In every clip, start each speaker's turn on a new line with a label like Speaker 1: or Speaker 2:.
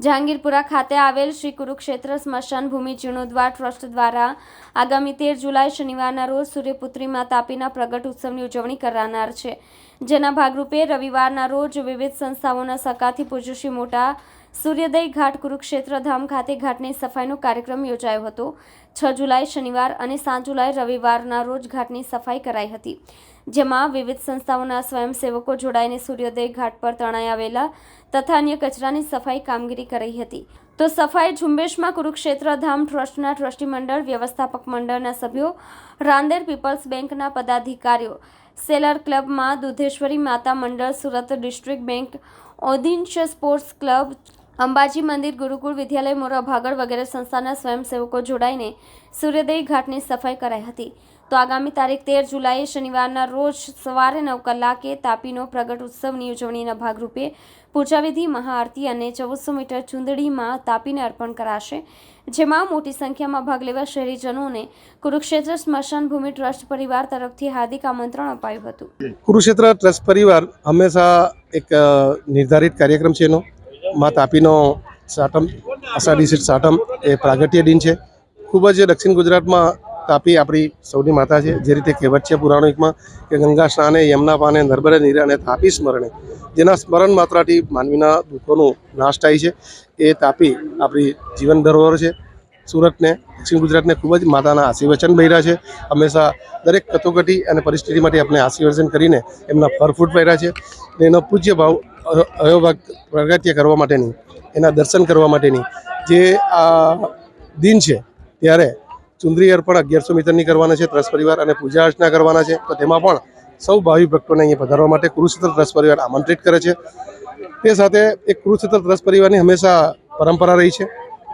Speaker 1: જહાંગીરપુરા ખાતે આવેલ શ્રી કુરુક્ષેત્ર સ્મશાન ભૂમિ જીર્ણોદ્વાર ટ્રસ્ટ દ્વારા આગામી તેર જુલાઈ શનિવારના રોજ સૂર્યપુત્રીમાં તાપીના પ્રગટ ઉત્સવની ઉજવણી કરાનાર છે. જેના ભાગરૂપે રવિવારના રોજ વિવિધ સંસ્થાઓના સકાથી પૂજ્યશ્રી મોટા સૂર્યોદય ઘાટ કુરુક્ષેત્ર ધામ ખાતે ઘાટની સફાઈનો કાર્યક્રમ યોજાયો હતો. છ જુલાઈ શનિવાર અને સાત જુલાઈ રવિવારના રોજ ઘાટની સફાઈ કરાઈ હતી. જેમાં વિવિધ સંસ્થાઓના સ્વયંસેવકો જોડાઈને સૂર્યોદય ઘાટ પર તણાઈ આવેલા તથા અન્ય કચરાની સફાઈ કામગીરી કરી હતી. તો સફાઈ ઝુંબેશમાં કુરુક્ષેત્ર ધામ ટ્રસ્ટના ટ્રસ્ટી મંડળ વ્યવસ્થાપક મંડળના સભ્યો, રાંદેર પીપલ્સ બેંકના પદાધિકારીઓ, સેલર ક્લબમાં દુધેશ્વરી માતા મંડળ, સુરત ડિસ્ટ્રિક્ટ બેંક ઓદિંશ સ્પોર્ટ્સ ક્લબ, અંબાજી મંદિર, ગુરુકુળ વિદ્યાલય મોરા ભાગળ વગેરે સંસ્થાના સ્વયંસેવકો જોડાઈને સૂર્યોદય ઘાટની સફાઈ કરાઈ હતી. તો આગામી તારીખ તેર જુલાઈએ શનિવારના રોજ સવારે નવ કલાકે તાપીનો પ્રગટ ઉત્સવની ઉજવણીના ભાગરૂપે પૂજાવિધિ, મહાઆરતી અને ચૌદસો મીટર ચૂંદડીમાં તાપીને અર્પણ કરાશે, જેમાં મોટી સંખ્યામાં ભાગ લેવા શહેરીજનોને કુરુક્ષેત્ર સ્મશાન ભૂમિ ટ્રસ્ટ પરિવાર તરફથી હાર્દિક આમંત્રણ અપાયું હતું.
Speaker 2: કુરુક્ષેત્ર ટ્રસ્ટ પરિવાર હંમેશા એક નિર્ધારિત કાર્યક્રમ છે એનો. મા તાપીનો સાટમ સીટ સાટમ એ પ્રાગટ્ય દિન છે. ખૂબ જ દક્ષિણ ગુજરાતમાં તાપી આપણી સૌની માતા છે. જે રીતે કહેવત છે પુરાણિકમાં કે ગંગા સ્નાને, યમના પાને, નર્મદે નીરે અને તાપી સ્મરણે. જેના સ્મરણ માત્રાથી માનવીના દુઃખોનો નાશ થાય છે. એ તાપી આપણી જીવન ધરોહર છે. સુરતને, દક્ષિણ ગુજરાતને ખૂબ જ માતાના આશીર્વચન બન્યા છે. હંમેશા દરેક કટોકટી અને પરિસ્થિતિ માટે આપણે આશીર્વચન કરીને એમના ફરફૂટ પહેર્યા છે. અને એનો પૂજ્ય ભાવ અયોભાગ પ્રગત્ય કરવા માટેની, એના દર્શન કરવા માટેની જે આ દિન છે, ત્યારે ચુંદરી અર્પણ અગિયારસો મીટરની કરવાના છે ત્રસ પરિવાર અને પૂજા અર્ચના કરવાના છે. તો તેમાં પણ સૌ ભાવિ ભક્તોને અહીંયા પધારવા માટે કુરુક્ષેત્ર ત્રસ પરિવાર આમંત્રિત કરે છે. તે સાથે એક કુરુક્ષેત્ર ત્રસ પરિવારની હંમેશા પરંપરા રહી છે.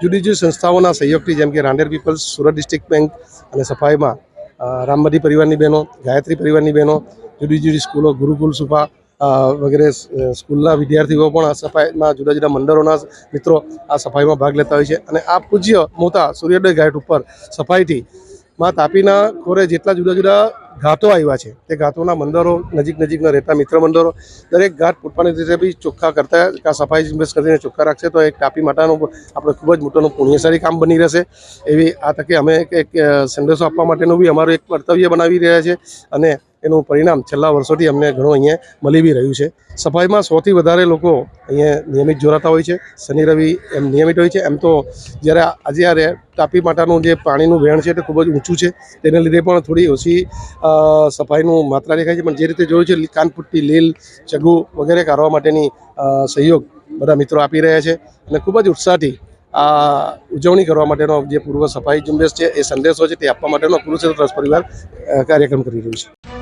Speaker 2: જુદી જુદી સંસ્થાઓના સહયોગથી જેમ કે Rander people's Surat district bank અને સફાઈમાં અ, રામબડી પરિવારની બહેનો ગાયત્રી પરિવારની બહેનો જુદી જુદી સ્કૂલો ગુરુકુલ અ, વગેરે સ્કૂલના વિદ્યાર્થીઓ પણ આ સફાઈમાં જુદા જુદા મંડળોના મિત્રો આ સફાઈમાં ભાગ લેતા હોય છે. અને આ પૂજ્ય મોતા સૂર્યોદય ઘાટ ઉપર સફાઈથી માં તાપીના ખોરે જેટલા જુદા જુદા ઘાટો આવ્યા છે, તે ઘાટોના મંદિરો નજીક નજીકના રહેતા મિત્ર મંદિરો દરેક ઘાટ પોતાની રીતે બી ચોખ્ખા કરતા સફાઈ ઝુંબેશ કરીને ચોખ્ખા રાખશે તો એક તાપી માતાનું આપણે ખૂબ જ મોટોનું પુણ્યશાળી કામ બની રહેશે. એવી આ તકે અમે એક સંદેશો આપવા માટેનું બી અમારું એક કર્તવ્ય બનાવી રહ્યા છે. અને એનું પરિણામ છેલ્લા વર્ષોથી અમને ઘણું અહીંયા મળી બી રહ્યું છે. સફાઈમાં સૌથી વધારે લોકો અહીંયા નિયમિત જોડાતા હોય છે. શનિ, રવિ એમ નિયમિત હોય છે. એમ તો જ્યારે આજે આ તાપી માતાનું જે પાણીનું વહેણ છે તે ખૂબ જ ઊંચું છે. તેને લીધે પણ થોડી ઓછી સફાઈનું માત્રા દેખાય છે. પણ જે રીતે જોયું છે કાનપુટ્ટી, લીલ, ચગુ વગેરે કાઢવા માટેની સહયોગ બધા મિત્રો આપી રહ્યા છે. અને ખૂબ જ ઉત્સાહથી આ ઉજવણી કરવા માટેનો જે પૂર્વ સફાઈ ઝુંબેશ છે, એ સંદેશો છે તે આપવા માટેનો કુરુક્ષેત્ર ટ્રસ્ટ પરિવાર કાર્યક્રમ કરી રહ્યું છે.